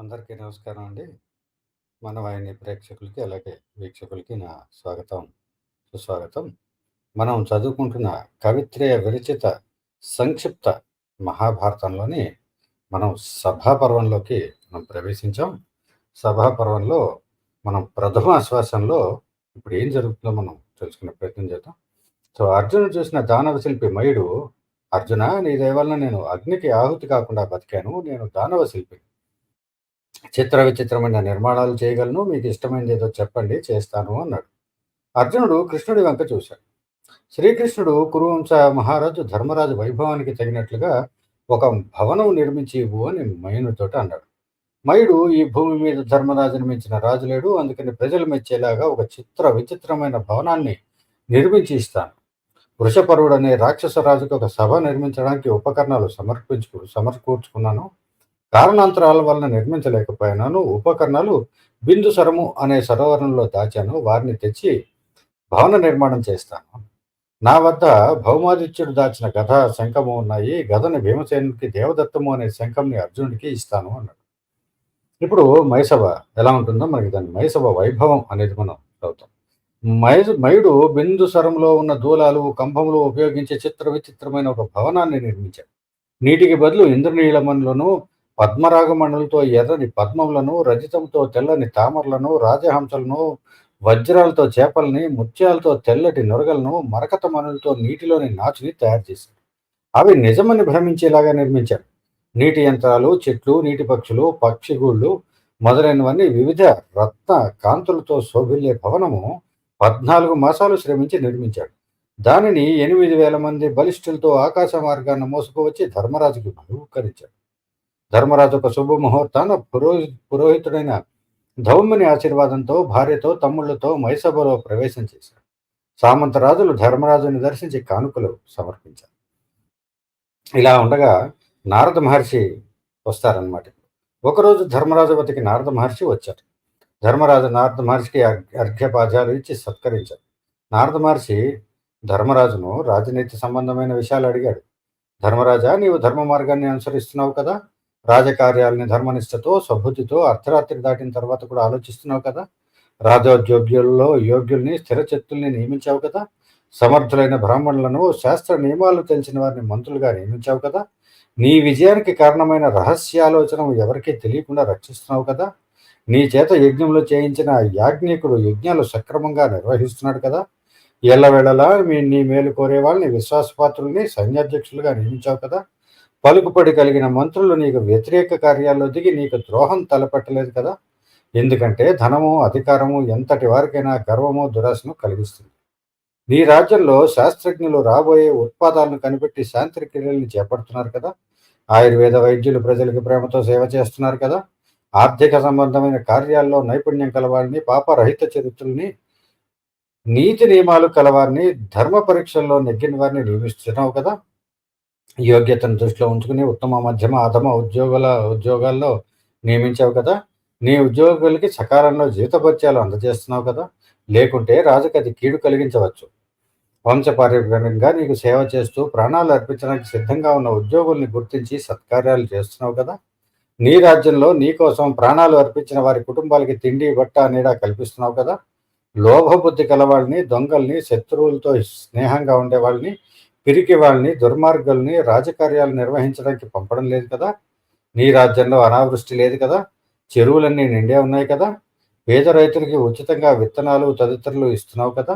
అందరికీ నమస్కారం అండి. మన వాహిని ప్రేక్షకులకి, అలాగే వీక్షకులకి నా స్వాగతం, సుస్వాగతం. మనం చదువుకుంటున్న కవిత్రయ విరచిత సంక్షిప్త మహాభారతంలోని మనం సభాపర్వంలోకి మనం ప్రవేశించాం. సభాపర్వంలో మనం ప్రథమ ఆశ్వాసంలో ఇప్పుడు ఏం జరుగుతుందో మనం తెలుసుకునే ప్రయత్నం చేద్దాం. సో అర్జునుడు చూసిన దానవ శిల్పి మయుడు, అర్జున నీ దయవల్ల నేను అగ్నికి ఆహుతి కాకుండా బతికాను. నేను దానవ శిల్పిని. చిత్ర విచిత్రమైన నిర్మాణాలు చేయగలను. మీకు ఇష్టమైనదేదో చెప్పండి చేస్తాను" అన్నాడు. అర్జునుడు కృష్ణుడి వెంక చూశాడు. శ్రీకృష్ణుడు కురువంశ మహారాజు ధర్మరాజు వైభవానికి తగినట్లుగా ఒక భవనం నిర్మించి ఇవ్వు అని మయునితోటి అన్నాడు. మయుడు, "ఈ భూమి మీద ధర్మరాజును మించిన రాజు లేడు. అందుకని ప్రజలు మెచ్చేలాగా ఒక చిత్ర విచిత్రమైన భవనాన్ని నిర్మించి ఇస్తాను. వృషపర్వుడనే రాక్షస రాజుకు ఒక సభ నిర్మించడానికి ఉపకరణాలు సమర్పించుకు సమర్కూర్చుకున్నాను కారణాంతరాల వలన నిర్మించలేకపోయినాను. ఉపకరణాలు బిందు సరము అనే సరోవరంలో దాచాను. వారిని తెచ్చి భవన నిర్మాణం చేస్తాను. నా వద్ద భౌమాదిత్యుడు దాచిన గద, శంఖము ఉన్నాయి. గదని భీమసేనునికి, దేవదత్తము అనే శంఖంని అర్జునుడికి ఇస్తాను" అన్నాడు. ఇప్పుడు మైసభ ఎలా ఉంటుందో మనకి దాని మైసభ వైభవం అనేది మనం చదువుతాం. మయ మయుడు బిందు బిందుసరంలో ఉన్న దూలాలు, కంభములు ఉపయోగించి చిత్ర విచిత్రమైన ఒక భవనాన్ని నిర్మించాడు. నీటికి బదులు ఇంద్రనీలమణులను, పద్మరాగమణులతో ఎర్రని పద్మములను, రజితంతో తెల్లని తామరలను, రాజహంసలను, వజ్రాలతో చేపల్ని, ముత్యాలతో తెల్లటి నురగలను, మరకత మణులతో నీటిలోని నాచుని తయారు చేశాడు. అవి నిజమని భ్రమించేలాగా నిర్మించాడు. నీటి యంత్రాలు, చెట్లు, నీటి పక్షులు, పక్షిగూళ్ళు మొదలైనవన్నీ వివిధ రత్న కాంతులతో శోభిల్లే భవనము పద్నాలుగు మాసాలు శ్రమించి నిర్మించాడు. దానిని ఎనిమిది వేల మంది బలిష్ఠులతో ఆకాశ మార్గాన్ని మోసుకువచ్చి ధర్మరాజుకి బహుకరించాడు ధర్మరాజు ఒక శుభముహూర్తాన పురోహి పురోహితుడైన ధౌమ్యుని ఆశీర్వాదంతో భార్యతో, తమ్ముళ్ళతో మైసభలో ప్రవేశం చేశాడు. సామంతరాజులు ధర్మరాజుని దర్శించి కానుకలు సమర్పించారు. ఇలా ఉండగా నారద మహర్షి వస్తారన్నమాట. ఒకరోజు ధర్మరాజు వద్దకి నారద మహర్షి వచ్చారు. ధర్మరాజు నారద మహర్షికి అర్ఘ్యపాధ్యాలు ఇచ్చి సత్కరించారు నారద మహర్షి ధర్మరాజును రాజనీతి సంబంధమైన విషయాలు అడిగాడు. "ధర్మరాజా! నీవు ధర్మ మార్గాన్ని అనుసరిస్తున్నావు కదా! రాజకార్యాలని ధర్మనిష్టతో, స్వబుద్ధితో అర్ధరాత్రి దాటిన తర్వాత కూడా ఆలోచిస్తున్నావు కదా! రాజోద్యోగ్యుల్లో యోగ్యుల్ని, స్థిరచిత్తుల్ని నియమించావు కదా! సమర్థులైన బ్రాహ్మణులను, శాస్త్ర నియమాలు తెలిసిన వారిని మంత్రులుగా నియమించావు కదా! నీ విజయానికి కారణమైన రహస్యాలోచన ఎవరికీ తెలియకుండా రక్షిస్తున్నావు కదా! నీ చేత యజ్ఞంలో చేయించిన యాజ్ఞికుడు యజ్ఞాలు సక్రమంగా నిర్వహిస్తున్నాడు కదా! ఎల్లవేళలా మీ నీ మేలు కోరే వాళ్ళని విశ్వాసపాత్రుల్ని సైన్యాధ్యక్షులుగా నియమించావు కదా! పలుకుబడి కలిగిన మంత్రులు నీకు వ్యతిరేక కార్యాల్లో దిగి నీకు ద్రోహం తలపెట్టలేదు కదా! ఎందుకంటే ధనము, అధికారము ఎంతటి వారికైనా గర్వము, దురాశను కలిగిస్తుంది. నీ రాజ్యంలో శాస్త్రజ్ఞులు రాబోయే ఉత్పాదాలను కనిపెట్టి శాంతి క్రియల్ని చేపడుతున్నారు కదా! ఆయుర్వేద వైద్యులు ప్రజలకు ప్రేమతో సేవ చేస్తున్నారు కదా! ఆర్థిక సంబంధమైన కార్యాల్లో నైపుణ్యం కలవారిని, పాపరహిత చరిత్రని నీతి నియమాలు కలవారిని, ధర్మ పరీక్షల్లో నెగ్గిన వారిని నియమిస్తున్నావు కదా! యోగ్యతను దృష్టిలో ఉంచుకుని ఉత్తమ, మధ్యమ, అధమ ఉద్యోగుల ఉద్యోగాల్లో నియమించావు కదా! నీ ఉద్యోగులకి సకాలంలో జీతభత్యాలు అందజేస్తున్నావు కదా! లేకుంటే రాజుకి అది కీడు కలిగించవచ్చు. వంశపారంపర్యంగా నీకు సేవ చేస్తూ ప్రాణాలు అర్పించడానికి సిద్ధంగా ఉన్న ఉద్యోగుల్ని గుర్తించి సత్కార్యాలు చేస్తున్నావు కదా! నీ రాజ్యంలో నీ కోసం ప్రాణాలు అర్పించిన వారి కుటుంబాలకి తిండి, బట్ట, నీడ కల్పిస్తున్నావు కదా! లోభబుద్ధి కలవాళ్ళని, దొంగల్ని, శత్రువులతో స్నేహంగా ఉండేవాళ్ళని, పిరికి వాళ్ళని, దుర్మార్గుల్ని రాజకార్యాలు నిర్వహించడానికి పంపడం లేదు కదా! నీ రాజ్యంలో అనావృష్టి లేదు కదా! చెరువులన్నీ నిండే ఉన్నాయి కదా! పేద రైతులకి ఉచితంగా విత్తనాలు తదితరులు ఇస్తున్నావు కదా!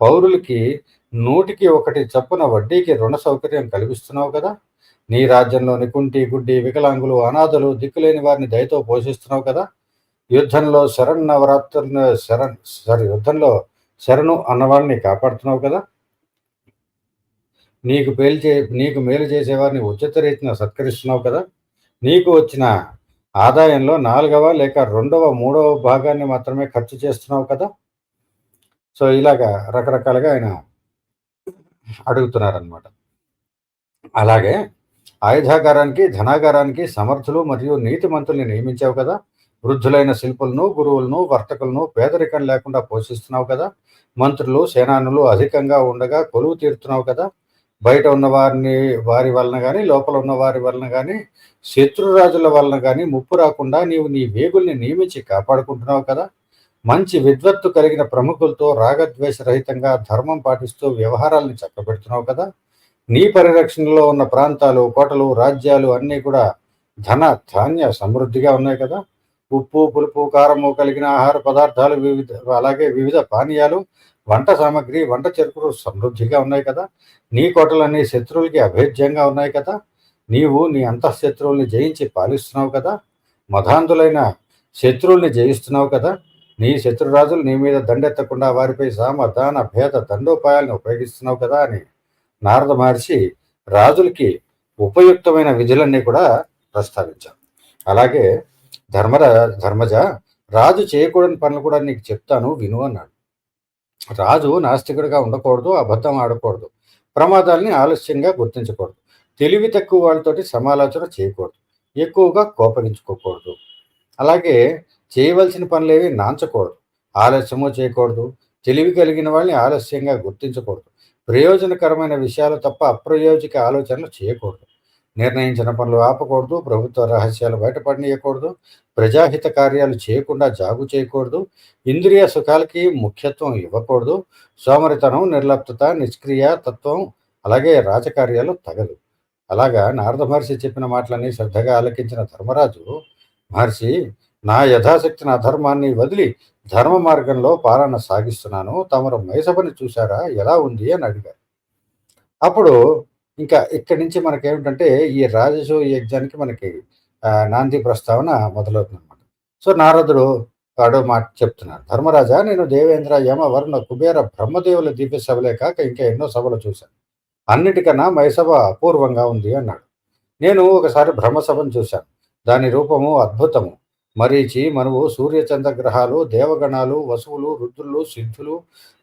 పౌరులకి నూటికి ఒకటి చొప్పున వడ్డీకి రుణ సౌకర్యం కల్పిస్తున్నావు కదా! నీ రాజ్యంలోని కుంటి, గుడ్డి, వికలాంగులు, అనాథలు, దిక్కులేని వారిని దయతో పోషిస్తున్నావు కదా! యుద్ధంలో శరణ్ నవరాత్రుల శరణ్ సారీ యుద్ధంలో శరణు అన్నవాళ్ళని కాపాడుతున్నావు కదా! నీకు పేల్చే నీకు మేలు చేసేవారిని ఉచిత రీతిన సత్కరిస్తున్నావు కదా! నీకు వచ్చిన ఆదాయంలో నాలుగవ లేక రెండవ, మూడవ భాగాన్ని మాత్రమే ఖర్చు చేస్తున్నావు కదా! సో ఇలాగా రకరకాలుగా ఆయన అడుగుతున్నారనమాట. అలాగే ఆయుధాగారానికి, ధనాగారానికి సమర్థులు మరియు నీతిమంతుల్ని నియమించావు కదా! వృద్ధులైన శిల్పులను, గురువులను, వర్తకులను పేదరికం లేకుండా పోషిస్తున్నావు కదా! మంత్రులు, సేనానులు అధికంగా ఉండగా కొలువు తీరుతున్నావు కదా! బయట ఉన్న వారిని వారి వలన కానీ లోపల ఉన్న వారి వలన కానీ శత్రురాజుల వలన కానీ ముప్పు రాకుండా నీవు నీ వేగుల్ని నియమించి కాపాడుకుంటున్నావు కదా! మంచి విద్వత్తు కలిగిన ప్రముఖులతో రాగద్వేషరహితంగా ధర్మం పాటిస్తూ వ్యవహారాలను చక్కబెడుతున్నావు కదా! నీ పరిరక్షణలో ఉన్న ప్రాంతాలు, కోటలు, రాజ్యాలు అన్నీ కూడా ధన, ధాన్య సమృద్ధిగా ఉన్నాయి కదా! ఉప్పు, పులుపు, కారము కలిగిన ఆహార పదార్థాలు వివిధ అలాగే వివిధ పానీయాలు, వంట సామాగ్రి వంట చెరుకులు సమృద్ధిగా ఉన్నాయి కదా! నీ కోటలన్నీ శత్రువులకి అభేద్యంగా ఉన్నాయి కదా! నీవు నీ అంతఃశత్రువుల్ని జయించి పాలిస్తున్నావు కదా! మధాంధులైన శత్రువుల్ని జయిస్తున్నావు కదా! నీ శత్రురాజులు నీ మీద దండెత్తకుండా వారిపై సామర్థాన భేద, దండోపాయాలను ఉపయోగిస్తున్నావు కదా! అని నారద మహర్షి రాజులకి ఉపయుక్తమైన విధులన్నీ కూడా ప్రస్తావించారు. అలాగే ధర్మరా ధర్మజ రాజు చేయకూడని పనులు కూడా నీకు చెప్తాను విను అన్నాడు. రాజు నాస్తికుడిగా ఉండకూడదు, అబద్ధం ఆడకూడదు, ప్రమాదాల్ని ఆలస్యంగా గుర్తించకూడదు, తెలివి తక్కువ వాళ్ళతోటి సమాలోచన చేయకూడదు, ఎక్కువగా కోపగించుకోకూడదు. అలాగే చేయవలసిన పనులేవి నాంచకూడదు, ఆలస్యము చేయకూడదు, తెలివి కలిగిన వాళ్ళని ఆలస్యంగా గుర్తించకూడదు, ప్రయోజనకరమైన విషయాలు తప్ప అప్రయోజక ఆలోచనలు చేయకూడదు, నిర్ణయించిన పనులు ఆపకూడదు, ప్రభుత్వ రహస్యాలు బయటపడనీయకూడదు, ప్రజాహిత కార్యాలు చేయకుండా జాగు చేయకూడదు, ఇంద్రియ సుఖాలకి ముఖ్యత్వం ఇవ్వకూడదు, సోమరితనం, నిర్లప్త నిష్క్రియ తత్వం అలాగే రాజకార్యాలు తగదు. అలాగా నారద మహర్షి చెప్పిన మాటలని శ్రద్ధగా ఆలకించిన ధర్మరాజు మహర్షి నా యథాశక్తిన అధర్మాన్ని వదిలి ధర్మ మార్గంలో పాలన సాగిస్తున్నాను తమరు మైసభని చూశారా ఎలా ఉంది అని అడిగారు అప్పుడు ఇంకా ఇక్కడి నుంచి మనకేమిటంటే ఈ రాజసూయ యజ్ఞానికి మనకి ఆ, నాంది ప్రస్తావన మొదలవుతుంది అనమాట సో నారదుడు వాడు మాట చెప్తున్నాడు. ధర్మరాజా నేను దేవేంద్ర యమ వరుణ కుబేర బ్రహ్మదేవుల దివ్య సభలే కాక ఇంకా ఎన్నో సభలు చూశాను. అన్నిటికన్నా మైసభ అపూర్వంగా ఉంది అన్నాడు. నేను ఒకసారి బ్రహ్మసభను చూశాను. దాని రూపము అద్భుతము. మరీచి మనువు సూర్యచంద్ర గ్రహాలు దేవగణాలు వసువులు రుద్రులు సిద్ధులు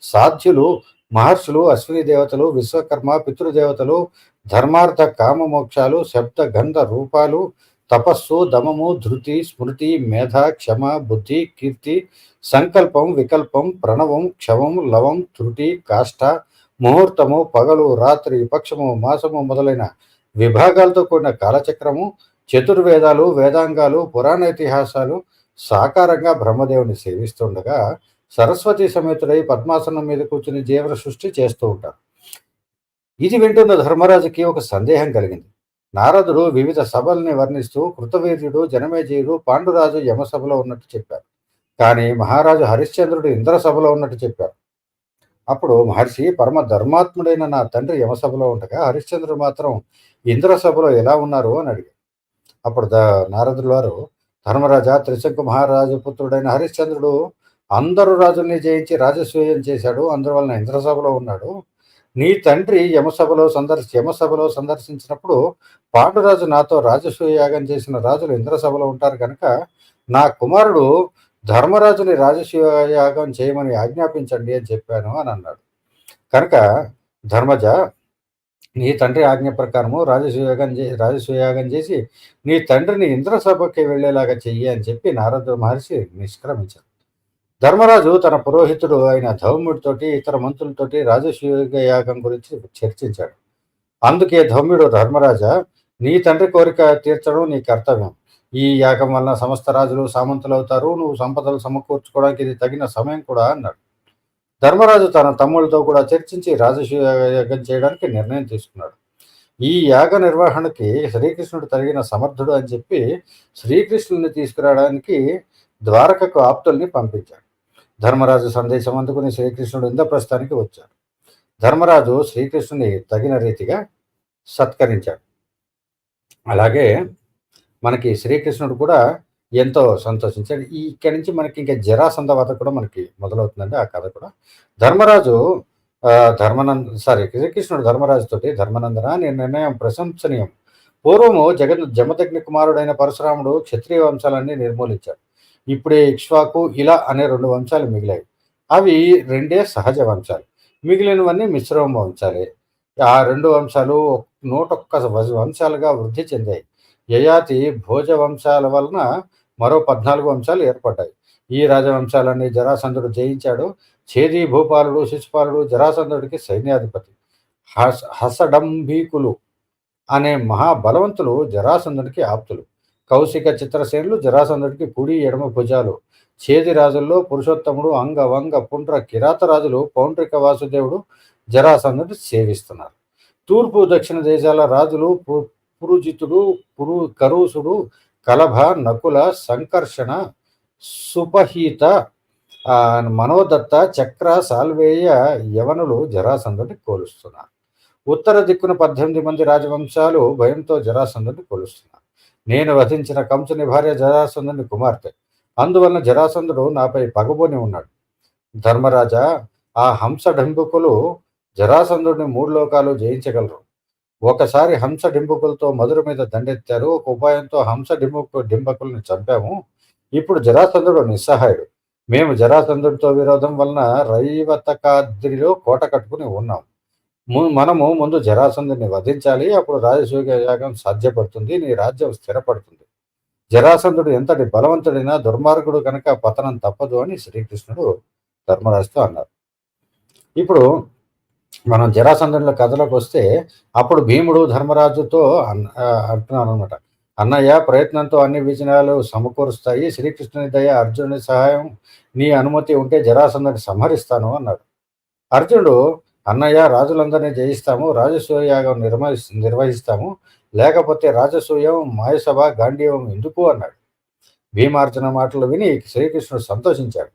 సాధ్యులు మహర్షులు అశ్విని దేవతలు విశ్వకర్మ పితృదేవతలు ధర్మార్థ కామ మోక్షాలు శబ్ద గంధ రూపాలు తపస్సు దమము ధృతి స్మృతి మేధ క్షమ బుద్ధి కీర్తి సంకల్పం వికల్పం ప్రణవం క్షవం లవం త్రుటి కాష్ట ముహూర్తము పగలు రాత్రి పక్షము మాసము మొదలైన విభాగాలతో కూడిన కాలచక్రము చతుర్వేదాలు వేదాంగాలు పురాణ ఇతిహాసాలు సాకారంగా బ్రహ్మదేవుని సేవిస్తుండగా సరస్వతి సమేతుడై పద్మాసనం మీద కూర్చుని జీవన సృష్టి చేస్తూ ఉంటారు. ఇది వింటున్న ధర్మరాజుకి ఒక సందేహం కలిగింది. నారదుడు వివిధ సభల్ని వర్ణిస్తూ కృతవీర్యుడు జనమేజయుడు పాండురాజు యమసభలో ఉన్నట్టు చెప్పారు. కానీ మహారాజు హరిశ్చంద్రుడు ఇంద్ర సభలో ఉన్నట్టు చెప్పారు. అప్పుడు మహర్షి పరమ ధర్మాత్ముడైన నా తండ్రి యమసభలో ఉండగా హరిశ్చంద్రుడు మాత్రం ఇంద్ర సభలో ఎలా ఉన్నారు అని అడిగారు. అప్పుడు ద నారదుల వారు ధర్మరాజా త్రిశంకు మహారాజు పుత్రుడైన హరిశ్చంద్రుడు అందరు రాజుల్ని జయించి రాజస్వేయం చేశాడు అందువలన ఇంద్రసభలో ఉన్నాడు. నీ తండ్రి యమసభలో సందర్శి యమసభలో సందర్శించినప్పుడు పాండురాజు నాతో రాజసూయ యాగం చేసిన రాజులు ఇంద్రసభలో ఉంటారు కనుక నా కుమారుడు ధర్మరాజుని రాజసూయ యాగం చేయమని ఆజ్ఞాపించండి అని చెప్పాను అని అన్నాడు. కనుక ధర్మజ నీ తండ్రి ఆజ్ఞ ప్రకారము రాజసూయాగం చే రాజసూయాగం చేసి నీ తండ్రిని ఇంద్రసభకి వెళ్ళేలాగా చెయ్యి అని చెప్పి నారద మహర్షి నిష్క్రమించారు. ధర్మరాజు తన పురోహితుడు అయిన ధౌమ్యుడితోటి ఇతర మంత్రులతోటి రాజసూయ యాగం గురించి చర్చించాడు. అందుకే ధౌమ్యుడు ధర్మరాజా నీ తండ్రి కోరిక తీర్చడం నీ కర్తవ్యం. ఈ యాగం వలన సమస్త రాజులు సామంతులు అవుతారు నువ్వు సంపదలు సమకూర్చుకోవడానికి ఇది తగిన సమయం కూడా అన్నాడు. ధర్మరాజు తన తమ్ముళ్ళతో కూడా చర్చించి రాజసూయ యాగం చేయడానికి నిర్ణయం తీసుకున్నాడు. ఈ యాగ నిర్వహణకి శ్రీకృష్ణుడు తగిన సమర్థుడు అని చెప్పి శ్రీకృష్ణుని తీసుకురావడానికి ద్వారకకు ఆప్తుల్ని పంపించాడు. ధర్మరాజు సందేశం అందుకుని శ్రీకృష్ణుడు ఇంద్రప్రస్థానికి వచ్చాడు. ధర్మరాజు శ్రీకృష్ణుని తగిన రీతిగా సత్కరించాడు. అలాగే మనకి శ్రీకృష్ణుడు కూడా ఎంతో సంతోషించాడు. ఈ ఇక్కడి నుంచి మనకి ఇంకా జరాసంధ వద్ద కూడా మనకి మొదలవుతుందండి. ఆ కథ కూడా. ధర్మరాజు ధర్మనంద సారీ శ్రీకృష్ణుడు ధర్మరాజుతోటి ధర్మనందన నీ నిర్ణయం ప్రశంసనీయం. పూర్వము జగన్ జమదగ్ని కుమారుడైన పరశురాముడు క్షత్రియ వంశాలన్నీ నిర్మూలించాడు. ఇప్పుడే ఇక్ష్వాకు ఇలా అనే రెండు వంశాలు మిగిలాయి. అవి రెండే సహజ వంశాలు. మిగిలినవన్నీ మిశ్రమ వంశాలే. ఆ రెండు వంశాలు నూటొక్క ఒక్క వంశాలుగా వృద్ధి చెందాయి. యయాతి భోజ వంశాల వలన మరో పద్నాలుగు వంశాలు ఏర్పడ్డాయి. ఈ రాజవంశాలన్నీ జరాసంధుడు జయించాడు. చేది భూపాలుడు శిశుపాలుడు జరాసంధుడికి సైన్యాధిపతి. హస హసడంబీకులు అనే మహాబలవంతులు జరాసంధుడికి ఆప్తులు. కౌశిక చిత్రసేనులు జరాసంధుడికి కుడి ఎడమ భుజాలు. చేది రాజుల్లో పురుషోత్తముడు అంగ వంగ పుండ్ర కిరాతరాజులు పౌండ్రిక వాసుదేవుడు జరాసంధుడు సేవిస్తున్నారు. తూర్పు దక్షిణ దేశాల రాజులు పు- పురుజితుడు పురు కరుసుడు కలభ నకుల సంకర్షణ సుపహీత మనోదత్త చక్ర సాల్వేయ యవనులు జరాసంధుని కోలుస్తున్నారు. ఉత్తర దిక్కున పద్దెనిమిది మంది రాజవంశాలు భయంతో జరాసంధుని కోలుస్తున్నారు. నేను వధించిన కంసుని భార్య జరాసంధుని కుమార్తె. అందువలన జరాసంధుడు నాపై పగబోని ఉన్నాడు. ధర్మరాజా ఆ హంసడింబుకులు జరాసంధుడిని మూడు లోకాలు జయించగలరు. ఒకసారి హంస డింబుకులతో మధుర మీద దండెత్తారు. ఒక ఉపాయంతో హంస డింబుకు డింబకుల్ని చంపాము. ఇప్పుడు జరాసంధుడు నిస్సహాయుడు. మేము జరాసంధుడితో విరోధం వలన రైవతకాద్రిలో కోట కట్టుకుని ఉన్నాం. మనము ముందు జరాసంధుని వధించాలి అప్పుడు రాజసూయ యాగం సాధ్యపడుతుంది నీ రాజ్యం స్థిరపడుతుంది. జరాసంధుడు ఎంతటి బలవంతుడైనా దుర్మార్గుడు కనుక పతనం తప్పదు అని శ్రీకృష్ణుడు ధర్మరాజుతో అన్నారు. ఇప్పుడు మనం జరాసంధుల కథలోకి వస్తే అప్పుడు భీముడు ధర్మరాజుతో అన్- అంటున్నాను అనమాట అన్నయ్య ప్రయత్నంతో అన్ని విజయాలు సమకూరుస్తాయి శ్రీకృష్ణుని దయ అర్జునుడి సహాయం నీ అనుమతి ఉంటే జరాసంధుని సంహరిస్తాను అన్నాడు. అర్జునుడు అన్నయ్య రాజులందరినీ జయిస్తాము రాజసూయయాగం నిర్వహి నిర్వహిస్తాము లేకపోతే రాజసూయం మాయసభ గాంధీవం ఎందుకు అన్నాడు. భీమార్జున మాటలు విని శ్రీకృష్ణుడు సంతోషించాడు.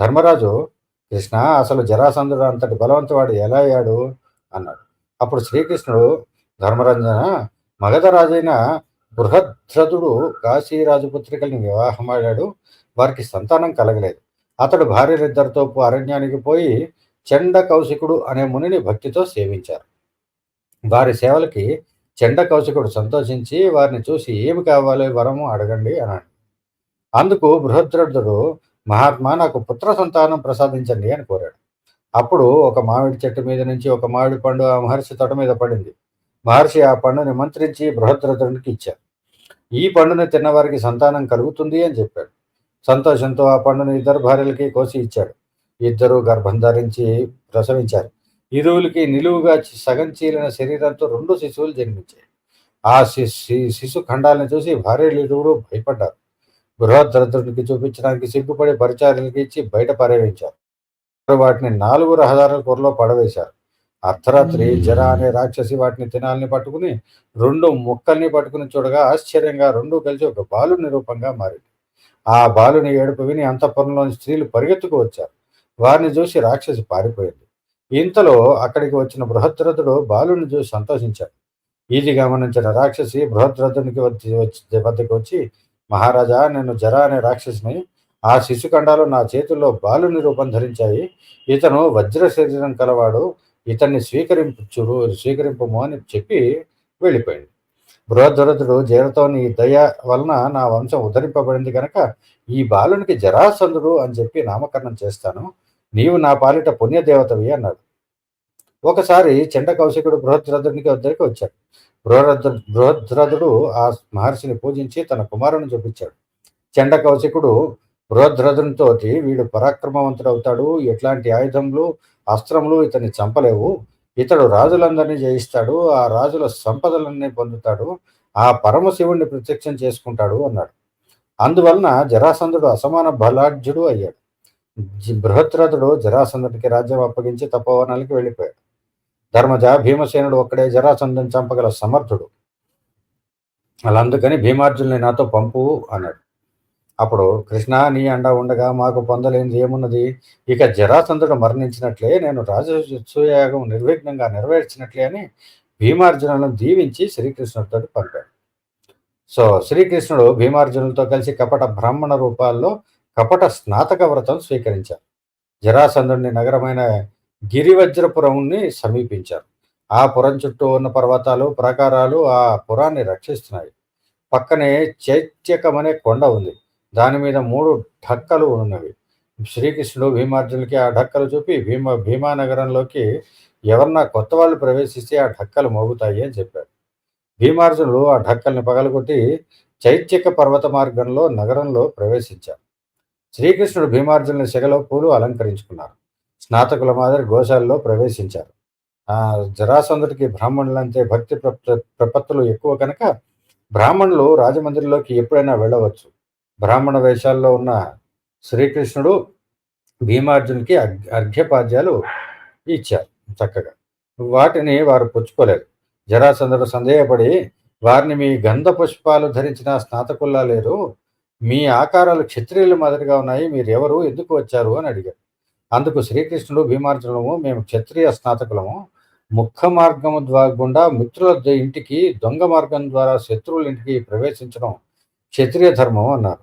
ధర్మరాజు కృష్ణ అసలు జరాసంధుడు అంతటి బలవంతవాడు ఎలా అయ్యాడు? అన్నాడు. అప్పుడు శ్రీకృష్ణుడు ధర్మరంజన మగధరాజైన బృహద్రథుడు కాశీరాజు రాజపుత్రికల్ని వివాహమాడాడు వారికి సంతానం కలగలేదు. అతడు భార్యలిద్దరితో అరణ్యానికి పోయి చండ కౌశికుడు అనే మునిని భక్తితో సేవించారు. వారి సేవలకి చండ కౌశికుడు సంతోషించి వారిని చూసి ఏమి కావాలి వరము అడగండి అన్నాడు. అందుకు బృహద్రథుడు మహాత్మా నాకు పుత్ర సంతానం ప్రసాదించండి అని కోరాడు. అప్పుడు ఒక మామిడి చెట్టు మీద నుంచి ఒక మామిడి పండు ఆ మహర్షి తొడ మీద పడింది. మహర్షి ఆ పండుని మంత్రించి బృహద్రథుడికి ఇచ్చారు. ఈ పండుని తిన్నవారికి సంతానం కలుగుతుంది అని చెప్పాడు. సంతోషంతో ఆ పండుని ఇద్దరు భార్యలకి కోసి ఇచ్చాడు. ఇద్దరు గర్భం ధరించి ప్రసవించారు ఇరువులకి నిలువుగా సగం చీలిన శరీరంతో రెండు శిశువులు జన్మించాయి. ఆ శి- శి- శిశు ఖండాలను చూసి భార్యలు ఇరువురు భయపడ్డారు. బృహద్రథుడికి చూపించడానికి సిగ్గుపడి పరిచారులకి ఇచ్చి బయట పర్యవించారు వాటిని నాలుగు రహదారుల కూరలో పడవేశారు. అర్ధరాత్రి జర అనే రాక్షసి వాటిని తినాలని పట్టుకుని రెండు ముక్కల్ని పట్టుకుని చూడగా ఆశ్చర్యంగా రెండు కలిసి ఒక బాలుని రూపంగా మారింది. ఆ బాలుని ఏడుపు విని అంతఃపురంలోని స్త్రీలు పరిగెత్తుకు వచ్చారు. వారిని చూసి రాక్షసి పారిపోయింది. ఇంతలో అక్కడికి వచ్చిన బృహద్రథుడు బాలుని చూసి సంతోషించాడు. ఇది గమనించిన రాక్షసి బృహద్రథునికి వచ్చి వద్దకు వచ్చి మహారాజా నేను జర అనే రాక్షసిని ఆ శిశుఖండాలు నా చేతుల్లో బాలుని రూపం ధరించాయి. ఇతను వజ్ర శరీరం కలవాడు. ఇతన్ని స్వీకరించురు స్వీకరింపము అని చెప్పి వెళ్ళిపోయింది. బృహద్రథుడు జరతోని దయ వలన నా వంశం ఉద్ధరింపబడింది కనుక ఈ బాలునికి జరాసంధుడు అని చెప్పి నామకరణం చేస్తాను. నీవు నా పాలిట పుణ్యదేవతవి అన్నాడు. ఒకసారి చండ కౌశికుడు బృహద్రథునికి వద్దరికి వచ్చాడు. బృహద్ర బృహద్రథుడు ఆ మహర్షిని పూజించి తన కుమారుని చూపించాడు. చండ కౌశికుడు బృహద్రథునితోటి వీడు పరాక్రమవంతుడవుతాడు ఎట్లాంటి ఆయుధములు అస్త్రములు ఇతన్ని చంపలేవు. ఇతడు రాజులందరినీ జయిస్తాడు. ఆ రాజుల సంపదలన్నీ పొందుతాడు. ఆ పరమశివుణ్ణి ప్రత్యక్షం చేసుకుంటాడు అన్నాడు. అందువలన జరాసంధుడు అసమాన బలాఢ్యుడు అయ్యాడు. జి- బృహద్రథుడు జరాసంధుడికి రాజ్యం అప్పగించి తపోవనాలకి వెళ్ళిపోయాడు. ధర్మజ భీమసేనుడు ఒక్కడే జరాసంధుని చంపగల సమర్థుడు. అలా అందుకని భీమార్జునుని నాతో పంపు అన్నాడు. అప్పుడు కృష్ణ నీ అండ ఉండగా మాకు పొందలేనిది ఏమున్నది? ఇక జరాసంధుడు మరణించినట్లే నేను రాజసూయాగం నిర్విఘ్నంగా నెరవేర్చినట్లే అని భీమార్జునులను దీవించి శ్రీకృష్ణుడితో పంపాడు. సో శ్రీకృష్ణుడు భీమార్జునులతో కలిసి కపట బ్రాహ్మణ రూపాల్లో కపట స్నాతక వ్రతం స్వీకరించారు. జరాసంధుడిని నగరమైన గిరివజ్రపురంని సమీపించారు. ఆ పురం చుట్టూ ఉన్న పర్వతాలు ప్రాకారాలు ఆ పురాన్ని రక్షిస్తున్నాయి. పక్కనే చైత్యకమనే కొండ ఉంది. దాని మీద మూడు ఢక్కలు ఉన్నవి. శ్రీకృష్ణుడు భీమార్జునులకి ఆ ఢక్కలు చూపి భీమ భీమా నగరంలోకి ఎవరన్నా కొత్త వాళ్ళు ప్రవేశిస్తే ఆ ఢక్కలు మోగుతాయి అని చెప్పారు భీమార్జునులు ఆ ఢక్కల్ని పగలగొట్టి చైత్యక పర్వత మార్గంలో నగరంలో ప్రవేశించారు. శ్రీకృష్ణుడు భీమార్జునుల శగలో పూలు అలంకరించుకున్నారు. స్నాతకుల మాదిరి గోశాలలో ప్రవేశించారు. జరాసంధుడికి బ్రాహ్మణులంటే భక్తి ప్రపత్తులు ఎక్కువ కనుక బ్రాహ్మణులు రాజమందిరిలోకి ఎప్పుడైనా వెళ్ళవచ్చు. బ్రాహ్మణ వేషాల్లో ఉన్న శ్రీకృష్ణుడు భీమార్జునికి అర్ఘ్యపాద్యాలు ఇచ్చారు చక్కగా. వాటిని వారు పుచ్చుకోలేరు జరాసంధుడు సందేహపడి వారిని మీ గంధ పుష్పాలు ధరించిన స్నాతకుల్లా లేరు. మీ ఆకారాలు క్షత్రియుల మాదిరిగా ఉన్నాయి మీరు ఎవరు ఎందుకు వచ్చారు? అని అడిగారు అందుకు శ్రీకృష్ణుడు భీమార్జునము మేము క్షత్రియ స్నాతకులము. ముఖ మార్గము ద్వారా గుండా మిత్రుల ఇంటికి దొంగ మార్గం ద్వారా శత్రువుల ఇంటికి ప్రవేశించడం క్షత్రియ ధర్మం అన్నారు.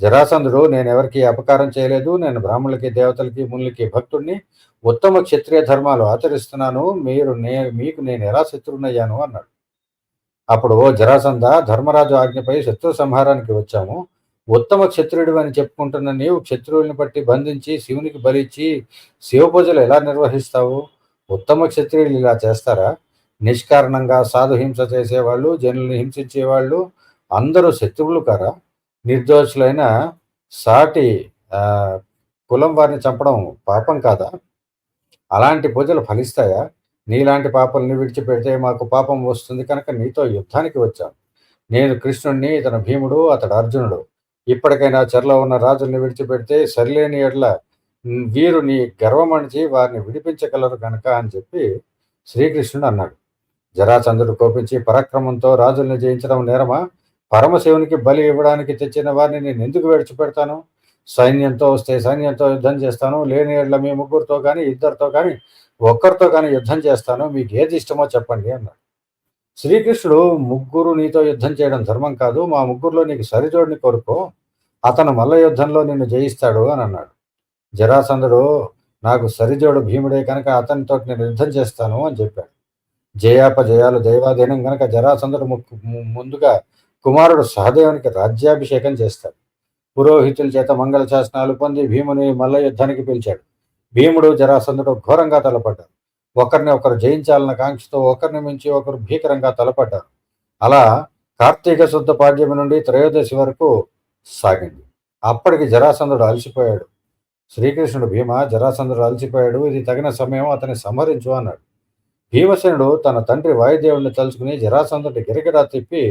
జరాసంధుడు నేను ఎవరికి అపకారం చేయలేదు. నేను బ్రాహ్మణులకి దేవతలకి మునులకి భక్తుడిని ఉత్తమ క్షత్రియ ధర్మాలు ఆచరిస్తున్నాను. మీరు నే మీకు నేను ఎలా శత్రువునయ్యాను? అన్నాడు. అప్పుడు జరాసంధ ధర్మరాజు ఆజ్ఞపై శత్రు సంహారానికి వచ్చాము. ఉత్తమ క్షత్రుడు అని చెప్పుకుంటున్న నీవు క్షత్రువుని బట్టి బంధించి శివునికి బలిచ్చి శివ పూజలు ఎలా నిర్వహిస్తావు? ఉత్తమ క్షత్రియులు ఇలా చేస్తారా? నిష్కారణంగా సాధుహింస చేసేవాళ్ళు జనుల్ని హింసించేవాళ్ళు అందరూ శత్రువులు కారా? నిర్దోషులైన సాటి కులం వారిని చంపడం పాపం కాదా? అలాంటి పూజలు ఫలిస్తాయా? నీలాంటి పాపల్ని విడిచిపెడితే మాకు పాపం వస్తుంది కనుక నీతో యుద్ధానికి వచ్చాం. నేను కృష్ణుణ్ణి ఇతను భీముడు అతడు అర్జునుడు. ఇప్పటికైనా చెరలో ఉన్న రాజుల్ని విడిచిపెడితే సరిలేని ఎడ్ల వీరు నీ గర్వమణిచి వారిని విడిపించగలరు కనుక అని చెప్పి శ్రీకృష్ణుడు అన్నాడు. జరాచంద్రుడు కోపించి పరాక్రమంతో రాజుల్ని జయించడం నేరమా? పరమశివునికి బలి ఇవ్వడానికి తెచ్చిన వారిని నేను ఎందుకు విడిచిపెడతాను? సైన్యంతో వస్తే సైన్యంతో యుద్ధం చేస్తాను లేని ఏళ్ళ మీ ముగ్గురితో కానీ ఇద్దరితో కానీ ఒక్కరితో కానీ యుద్ధం చేస్తాను మీకు ఏది ఇష్టమో చెప్పండి అన్నాడు. శ్రీకృష్ణుడు ముగ్గురు నీతో యుద్ధం చేయడం ధర్మం కాదు మా ముగ్గురులో నీకు సరిజోడిని కోరుకో అతను మల్ల యుద్ధంలో నిన్ను జయిస్తాడు అని అన్నాడు. జరాసంధుడు నాకు సరిజోడు భీముడే కనుక అతనితో నేను యుద్ధం చేస్తాను అని చెప్పాడు. జయాపజయాలు దైవాధీనం కనుక జరాసంధుడు ముందుగా కుమారుడు సహదేవునికి రాజ్యాభిషేకం చేస్తాడు. పురోహితుల చేత మంగళ శాసనాలు పొంది భీముని మల్ల యుద్ధానికి పిలిచాడు. భీముడు జరాసంధుడు ఘోరంగా తలపడ్డారు ఒకరిని ఒకరు జయించాలన్న కాంక్షతో ఒకరిని మించి ఒకరు భీకరంగా తలపడ్డారు. అలా కార్తీక శుద్ధ పాడ్యమి నుండి త్రయోదశి వరకు సాగింది. అప్పటికి జరాసంధుడు అలసిపోయాడు. శ్రీకృష్ణుడు భీమ జరాసంధుడు అలసిపోయాడు. ఇది తగిన సమయం అతన్ని సంహరించు అన్నాడు. భీమసేనుడు తన తండ్రి వాయుదేవుడిని తలుచుకుని జరాసంధుడి గిరగిరా తిప్పి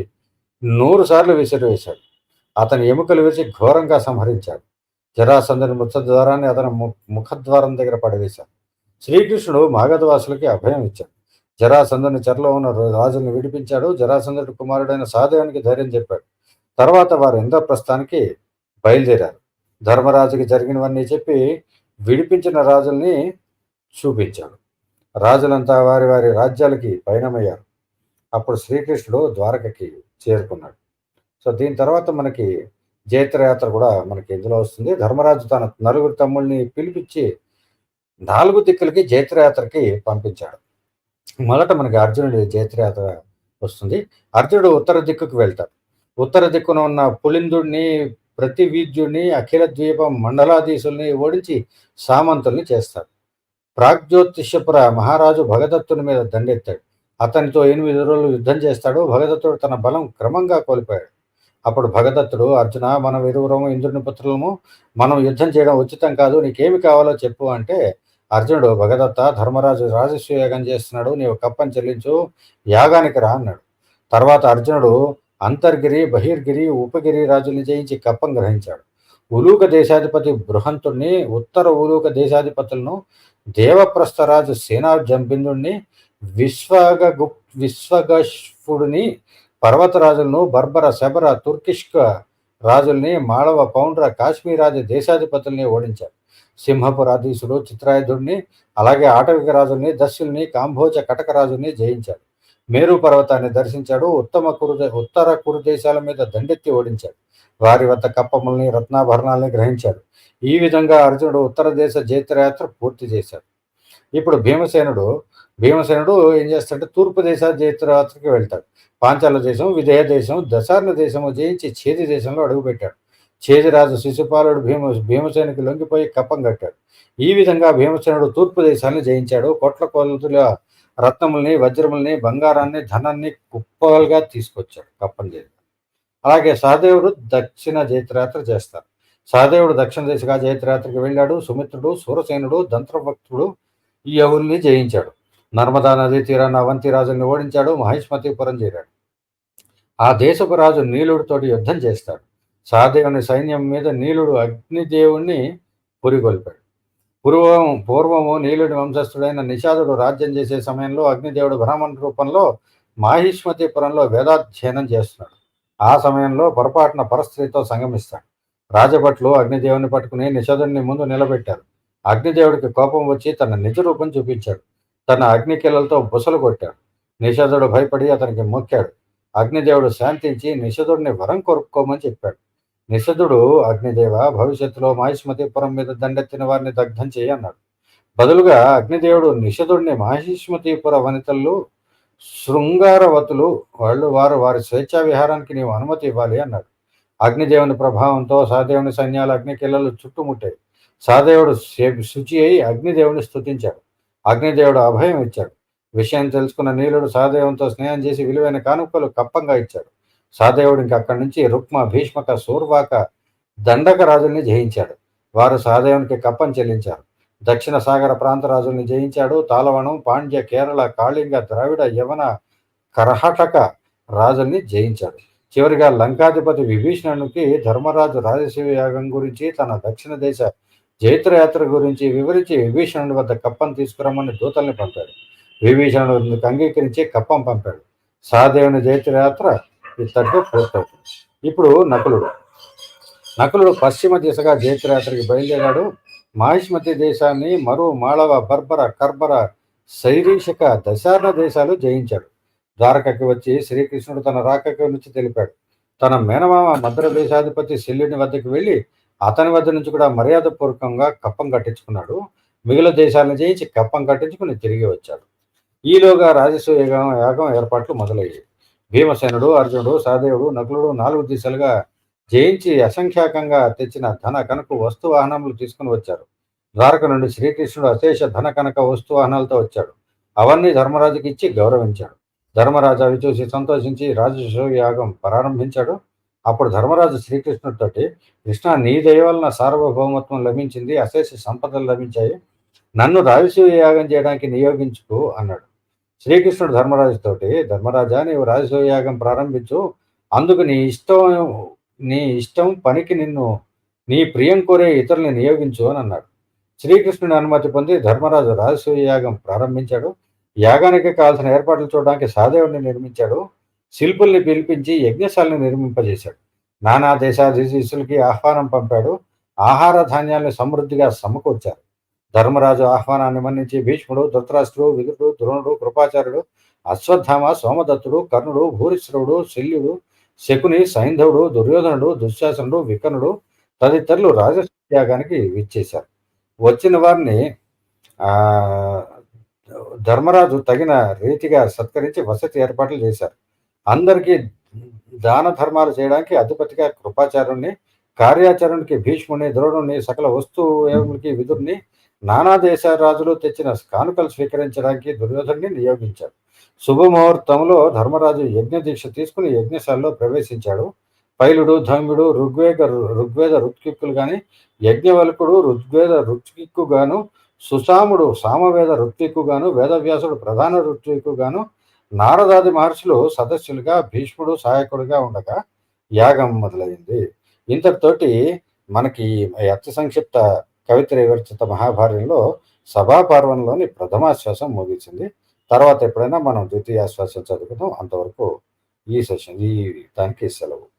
నూరు సార్లు విసిరివేశాడు అతని ఎముకలు విరిచి ఘోరంగా సంహరించాడు. జరాసంధుని ద్వారాన్ని అతని ముఖద్వారం దగ్గర పడవేశాడు. శ్రీకృష్ణుడు మాగధవాసులకి అభయం ఇచ్చాడు. జరాసంధుని చెరలో ఉన్న రాజుని విడిపించాడు. జరాసంధుడి కుమారుడైన సహదేవునికి ధైర్యం చెప్పాడు. తర్వాత వారు ఇంద్రప్రస్థానికి బయలుదేరారు. ధర్మరాజుకి జరిగినవన్నీ చెప్పి విడిపించిన రాజుల్ని చూపించాడు. రాజులంతా వారి వారి రాజ్యాలకి పయనమయ్యారు. అప్పుడు శ్రీకృష్ణుడు ద్వారకకి చేరుకున్నాడు. సో దీని తర్వాత మనకి జైత్రయాత్ర కూడా మనకి ఇందులో వస్తుంది. ధర్మరాజు తన నలుగురు తమ్ముల్ని పిలిపించి నాలుగు దిక్కులకి జైత్రయాత్రకి పంపించాడు. మొదట మనకి అర్జునుడి జైత్రయాత్ర వస్తుంది. అర్జునుడు ఉత్తర దిక్కుకు వెళ్తాడు. ఉత్తర దిక్కున ఉన్న పులిందుడిని ప్రతి వీద్యుడిని అఖిల ద్వీప మండలాధీశుల్ని ఓడించి సామంతుల్ని చేస్తాడు. ప్రాగ్జ్యోతిషపుర మహారాజు భగదత్తుని మీద దండెత్తాడు. అతనితో ఎనిమిది రోజులు యుద్ధం చేస్తాడు. భగదత్తుడు తన బలం క్రమంగా కోల్పోయాడు. అప్పుడు భగదత్తుడు అర్జున మనం ఇరువురము ఇంద్రుని పుత్రులము. మనం యుద్ధం చేయడం ఉచితం కాదు. నీకేమి కావాలో చెప్పు అంటే అర్జునుడు భగదత్త ధర్మరాజు రాజస్వ యాగం చేస్తున్నాడు నీవు కప్పని చెల్లించు యాగానికి రా అన్నాడు. తర్వాత అర్జునుడు అంతర్గిరి బహిర్గిరి ఉపగిరి రాజుల్ని జయించి కప్పం గ్రహించాడు. ఉలూక దేశాధిపతి బృహంతుణ్ణి ఉత్తర ఉలూక దేశాధిపతులను దేవప్రస్థరాజు సేనాజంబిందుణ్ణి విశ్వగ విశ్వగష్ఫుడిని పర్వతరాజులను బర్బర శబర తుర్కిష్క రాజుల్ని మాళవ పౌండ్ర కాశ్మీరాది దేశాధిపతుల్ని ఓడించాడు. సింహపురాధీశుడు చిత్రాయుధుడిని అలాగే ఆటవిక రాజుని దస్యుల్ని కాంభోజ కటకరాజుని జయించాడు. మేరు పర్వతాన్ని దర్శించాడు. ఉత్తమ కురు ఉత్తర కురు దేశాల మీద దండెత్తి ఓడించాడు. వారి వద్ద కప్పముల్ని రత్నాభరణాలని గ్రహించాడు. ఈ విధంగా అర్జునుడు ఉత్తర దేశ జైత్రయాత్ర పూర్తి చేశాడు. ఇప్పుడు భీమసేనుడు భీమసేనుడు ఏం చేస్తాడంటే తూర్పు దేశ జైత్రయాత్రకి వెళ్తాడు. పాంచాల దేశం విజయ దేశం దశార్ణ దేశము జయించి చేతి దేశంలో అడుగుపెట్టాడు. చేజరాజు శిశుపాలుడు భీమ భీమసేనుకి లొంగిపోయి కప్పం కట్టాడు. ఈ విధంగా భీమసేనుడు తూర్పు దేశాన్ని జయించాడు. కొట్ల కోతుల రత్నముల్ని వజ్రముల్ని బంగారాన్ని ధనాన్ని కుప్పలుగా తీసుకొచ్చాడు కప్పం చేసి అలాగే సహదేవుడు దక్షిణ జైత్రయాత్ర చేస్తారు సహదేవుడు దక్షిణ దిశగా జైత్రయాత్రకి వెళ్ళాడు. సుమిత్రుడు సూరసేనుడు దంత్రభక్తుడు ఈ యవుల్ని జయించాడు. నర్మదా నదీ తీరాన అవంతి రాజుని ఓడించాడు. మహేష్మతిపురం చేరాడు. ఆ దేశపు రాజు నీలుడితోటి యుద్ధం చేస్తాడు. సహదేవుని సైన్యం మీద నీలుడు అగ్నిదేవుణ్ణి పురిగొల్పాడు పూర్వం పూర్వము నీలుడి వంశస్థుడైన నిషాదుడు రాజ్యం చేసే సమయంలో అగ్నిదేవుడు బ్రాహ్మణ రూపంలో మాహిష్మతిపురంలో వేదాధ్యయనం చేస్తున్నాడు. ఆ సమయంలో పొరపాటున పరస్త్రీతో సంగమిస్తాడు. రాజభట్లు అగ్నిదేవుని పట్టుకుని నిషాదుడిని ముందు నిలబెట్టారు. అగ్నిదేవుడికి కోపం వచ్చి తన నిజ రూపం చూపించాడు. తన అగ్నికిలలతో బుసలు కొట్టాడు. నిషాదుడు భయపడి అతనికి మొక్కాడు. అగ్నిదేవుడు శాంతించి నిషధుడిని వరం కొరుక్కోమని చెప్పాడు. నిషధుడు అగ్నిదేవ భవిష్యత్తులో మహిష్మతిపురం మీద దండెత్తిన వారిని దగ్ధం చేయి అన్నాడు. బదులుగా అగ్నిదేవుడు నిషధుడిని మహిష్మతిపుర వనితలు శృంగారవతులు వాళ్ళు వారు వారి స్వేచ్ఛా విహారానికి నీవు అనుమతి ఇవ్వాలి అన్నాడు. అగ్నిదేవుని ప్రభావంతో సహదేవుని సైన్యాలు అగ్నికిల్లలు చుట్టుముట్టాయి. సహదేవుడు శుచి అయి అగ్నిదేవుని స్థుతించాడు అగ్నిదేవుడు అభయం ఇచ్చాడు. విషయం తెలుసుకున్న నీలుడు సహదేవంతో స్నేహం చేసి విలువైన కానుకలు కప్పంగా ఇచ్చాడు. సహదేవుడు ఇంకా అక్కడి నుంచి రుక్మ భీష్మక సూర్వాక దండక రాజుల్ని జయించాడు. వారు సహదేవునికి కప్పం చెల్లించారు. దక్షిణ సాగర ప్రాంత రాజుల్ని జయించాడు. తాళవణం పాండ్య కేరళ కాళింగ ద్రావిడ యవన కర్హటక రాజుల్ని జయించాడు. చివరిగా లంకాధిపతి విభీషణునికి ధర్మరాజు రాజశివ యాగం గురించి తన దక్షిణ దేశ జైత్రయాత్ర గురించి వివరించి విభీషణుడి వద్ద కప్పం తీసుకురమ్మని దూతల్ని పంపాడు. విభీషణుడు అంగీకరించి కప్పం పంపాడు. సహదేవుని జైత్రయాత్ర ఇతడితో పూర్తవుతుంది ఇప్పుడు నకులుడు. నకులుడు పశ్చిమ దిశగా జైత్రయాత్రకి బయలుదేరాడు. మహిష్మతి దేశాన్ని మరో మాళవ బర్బర కర్బర శైరీషక దశార్ణ దేశాలు జయించాడు. ద్వారకకి వచ్చి శ్రీకృష్ణుడు తన రాకకి నుంచి తెలిపాడు. తన మేనమామ మద్ర దేశాధిపతి శల్యుని వద్దకు వెళ్ళి అతని వద్ద నుంచి కూడా మర్యాదపూర్వకంగా కప్పం కట్టించుకున్నాడు. మిగిలిన దేశాలను జయించి కప్పం కట్టించుకుని తిరిగి వచ్చాడు. ఈలోగా రాజసూయ యాగం ఏర్పాట్లు మొదలయ్యాయి. భీమసేనుడు అర్జునుడు సహదేవుడు నకులుడు నాలుగు దిశలుగా జయించి అసంఖ్యాకంగా తెచ్చిన ధన కనక వస్తు వాహనములు తీసుకుని వచ్చారు. ద్వారక నుండి శ్రీకృష్ణుడు అశేష ధన కనక వస్తు వాహనాలతో వచ్చాడు. అవన్నీ ధర్మరాజుకి ఇచ్చి గౌరవించాడు. ధర్మరాజు అవి చూసి సంతోషించి రాజసూయ యాగం ప్రారంభించాడు. అప్పుడు ధర్మరాజు శ్రీకృష్ణుడితోటి కృష్ణ నీ దయ వలన సార్వభౌమత్వం లభించింది అశేష సంపదలు లభించాయి. నన్ను రాజసూయ యాగం చేయడానికి నియోగించుకు అన్నాడు. శ్రీకృష్ణుడు ధర్మరాజుతోటి ధర్మరాజా నీవు రాజసూయాగం ప్రారంభించు. అందుకు నీ ఇష్టం నీ ఇష్టం పనికి నిన్ను నీ ప్రియం కోరే ఇతరుల్ని నియోగించు అని అన్నాడు. శ్రీకృష్ణుని అనుమతి పొంది ధర్మరాజు రాజసూయ యాగం ప్రారంభించాడు. యాగానికి కావాల్సిన ఏర్పాట్లు చూడడానికి సహదేవుడిని నిర్మించాడు. శిల్పుల్ని పిలిపించి యజ్ఞశాలను నిర్మింపజేశాడు. నానా దేశాధీశులకి ఆహ్వానం పంపాడు. ఆహార ధాన్యాలను సమృద్ధిగా సమకూర్చారు. ధర్మరాజు ఆహ్వానాన్ని మన్నించి భీష్ముడు ధృతరాష్ట్రుడు విదురుడు ద్రోణుడు కృపాచార్యుడు అశ్వత్థామ సోమదత్తుడు కర్ణుడు భూరిశ్రవుడు శల్యుడు శకుని సైంధవుడు దుర్యోధనుడు దుశ్శాసనుడు వికర్ణుడు తదితరులు రాజత్యాగానికి విచ్చేశారు. వచ్చిన వారిని ఆ ధర్మరాజు తగిన రీతిగా సత్కరించి వసతి ఏర్పాట్లు చేశారు. అందరికీ దాన ధర్మాలు చేయడానికి అధిపతిగా కృపాచార్యుణ్ణి కార్యాచరణకి భీష్ముని ద్రోణుని సకల వస్తువులకి విదుర్ని నానా దేశాల రాజులు తెచ్చిన కానుకలు స్వీకరించడానికి దుర్యోధన్ని నియోగించాడు శుభముహూర్తంలో ధర్మరాజు యజ్ఞ దీక్ష తీసుకుని యజ్ఞశాలలో ప్రవేశించాడు. పైలుడు ధమ్యుడు ఋగ్వేద ఋగ్వేద ఋత్కిక్కులు గాని యజ్ఞవల్కుడు ఋగ్వేద ఋత్కిక్కు గాను సుసాముడు సామవేద ఋత్విక్కు గాను వేదవ్యాసుడు ప్రధాన ఋత్విక్కు గాను నారదాది మహర్షులు సదస్సులుగా భీష్ముడు సహాయకుడిగా ఉండగా యాగం మొదలైంది. ఇంతటితోటి మనకి అతి సంక్షిప్త కవిత్ర వివర్చిత మహాభార్యంలో సభాపర్వంలోని ప్రథమాశ్వాసం ముగిసింది తర్వాత ఎప్పుడైనా మనం ద్వితీయాశ్వాసం చదువుకుందాం. అంతవరకు ఈ సెషన్ ఈ దానికి సెలవు.